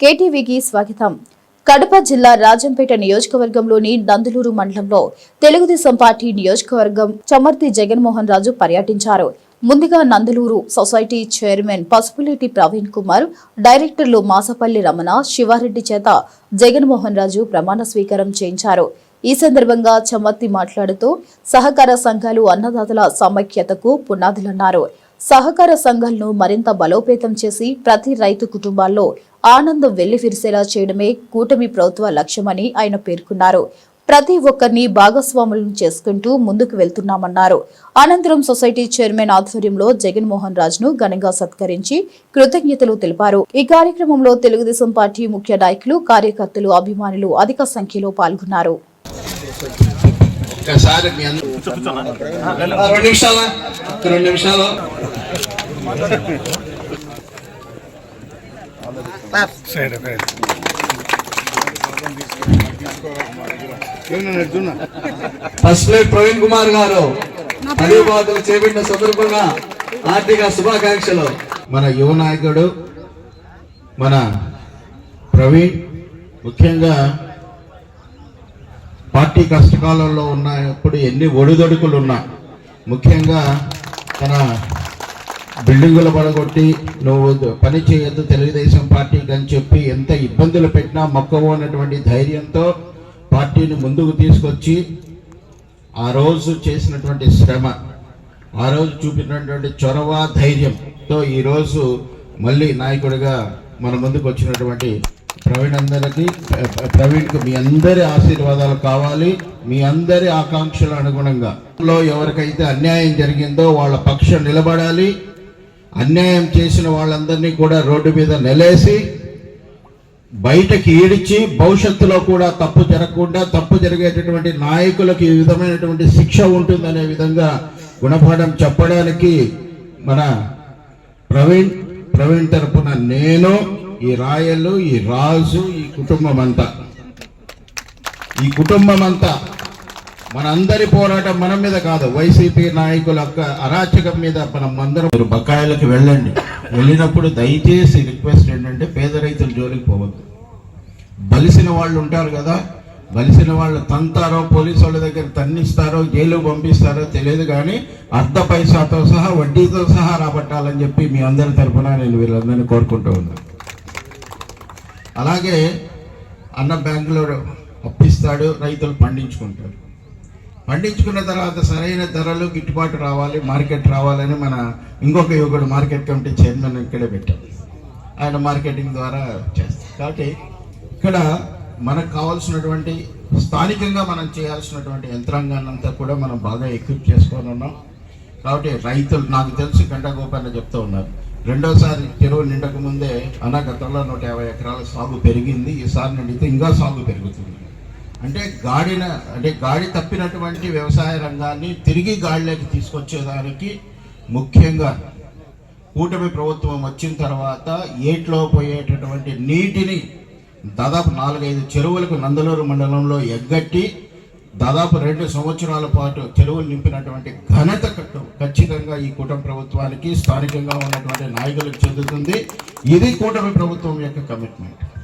కేటీవీకి స్వాగతం. కడప జిల్లా రాజంపేట నియోజకవర్గంలోని నందులూరు మండలంలో తెలుగుదేశం పార్టీ నియోజకవర్గం చమర్తి జగన్మోహన్ రాజు పర్యటించారు. ముందుగా నందలూరు సొసైటీ చైర్మన్ పసుపులేటి ప్రవీణ్ కుమార్ డైరెక్టర్లు మాసపల్లి రమణ శివారెడ్డి చేత జగన్మోహన్ రాజు ప్రమాణ స్వీకారం చేయించారు. ఈ సందర్భంగా చమర్తి మాట్లాడుతూ సహకార సంఘాలు అన్నదాతల సమైక్యతకు పునాదులన్నారు. సహకార సంఘాలను మరింత బలోపేతం చేసి ప్రతి రైతు కుటుంబాల్లో ఆనందం వెల్లివిరిసేలా చేయడమే కూటమి ప్రభుత్వ లక్ష్యమని ఆయన పేర్కొన్నారు. ప్రతి ఒక్కరిని భాగస్వాములను చేసుకుంటూ ముందుకు వెళ్తున్నామన్నారు. అనంతరం సొసైటీ చైర్మన్ ఆధ్వర్యంలో జగన్మోహన్ రాజును ఘనంగా సత్కరించి కృతజ్ఞతలు తెలిపారు. ఈ కార్యక్రమంలో తెలుగుదేశం పార్టీ ముఖ్య నాయకులు కార్యకర్తలు అభిమానులు అధిక సంఖ్యలో పాల్గొన్నారు. రెండు నిమిషాలు. Side first plate Praveen Kumar garu. పది బాధలు చేపట్టిన సందర్భంగా ఆర్థిక శుభాకాంక్షలు. మన యువ నాయకుడు మన ప్రవీణ్ ముఖ్యంగా పార్టీ కష్టకాలంలో ఉన్నప్పుడు ఎన్ని ఒడిదొడుకులు ఉన్నా ముఖ్యంగా తన బిల్డింగులు పడగొట్టి నువ్వు పని చేయొద్దు తెలుగుదేశం పార్టీకి అని చెప్పి ఎంత ఇబ్బందులు పెట్టినా మొక్కవు అన్నటువంటి ధైర్యంతో పార్టీని ముందుకు తీసుకొచ్చి ఆ రోజు చేసినటువంటి శ్రమ ఆ రోజు చూపినటువంటి చొరవ ధైర్యంతో ఈరోజు మళ్ళీ నాయకుడిగా మన ముందుకు వచ్చినటువంటి ప్రవీణ్ అందరికి ప్రవీణ్కి మీ అందరి ఆశీర్వాదాలు కావాలి మీ అందరి ఆకాంక్షల అనుగుణంగా. లో ఎవరికైతే అన్యాయం జరిగిందో వాళ్ళ పక్షం నిలబడాలి అన్యాయం చేసిన వాళ్ళందరినీ కూడా రోడ్డు మీద నెలేసి బయటకి ఈడిచి భవిష్యత్తులో కూడా తప్పు జరగకుండా తప్పు జరిగేటటువంటి నాయకులకు ఈ విధమైనటువంటి శిక్ష ఉంటుందనే విధంగా గుణపాఠం చెప్పడానికి మన ప్రవీణ్ ప్రవీణ్ తరపున నేను ఈ రాయలు ఈ రాజు ఈ కుటుంబం అంతా ఈ కుటుంబం అంతా మనందరి పోరాటం మన మీద కాదు. వైసీపీ నాయకుల అరాచకం మీద మనం అందరం మీరు బకాయిలకు వెళ్ళండి. వెళ్ళినప్పుడు దయచేసి రిక్వెస్ట్ ఏంటంటే పేద రైతుల జోలికి పోవద్దు. బలిసిన వాళ్ళు ఉంటారు కదా బలిసిన వాళ్ళు తంతారో పోలీసు వాళ్ళ దగ్గర తన్నిస్తారో జైలు పంపిస్తారో తెలియదు కానీ అర్ధ పైసాతో సహా వడ్డీతో సహా రాబట్టాలని చెప్పి మీ అందరి తరఫున నేను వీళ్ళందరినీ కోరుకుంటూ ఉన్నాను అలాగే అన్న బ్యాంకులో అప్పిస్తాడు రైతులు పండించుకుంటారు. పండించుకున్న తర్వాత సరైన ధరలు గిట్టుబాటు రావాలి మార్కెట్ రావాలని మన ఇంకొక యువకుడు మార్కెట్ కమిటీ చైర్మన్ ఇక్కడే పెట్టాం ఆయన మార్కెటింగ్ ద్వారా చేస్తాం కాబట్టి ఇక్కడ మనకు కావాల్సినటువంటి స్థానికంగా మనం చేయాల్సినటువంటి యంత్రాంగాన్నంతా కూడా మనం బాగా ఎక్విప్ చేసుకొని ఉన్నాం. కాబట్టి రైతులు నాకు తెలిసి గంట చెప్తూ ఉన్నారు. రెండోసారి చెరువు నిండక ముందే అన్న గతంలో నూట యాభై ఎకరాల సాగు పెరిగింది. ఈసారి నిండితే ఇంకా సాగు పెరుగుతుంది. అంటే గాడిన అంటే గాడి తప్పినటువంటి వ్యవసాయ రంగాన్ని తిరిగి గాడిలోకి తీసుకొచ్చేదానికి ముఖ్యంగా కూటమి ప్రభుత్వం వచ్చిన తర్వాత ఏట్లో పోయేటటువంటి నీటిని దాదాపు నాలుగైదు చెరువులకు నందలూరు మండలంలో ఎగ్గట్టి దాదాపు రెండు సంవత్సరాల పాటు చెరువులు నింపినటువంటి ఘనత కట్టు ఖచ్చితంగా ఈ కూటమి ప్రభుత్వానికి స్థానికంగా ఉన్నటువంటి నాయకులకు చెందుతుంది. ఇది కూటమి ప్రభుత్వం యొక్క కమిట్మెంట్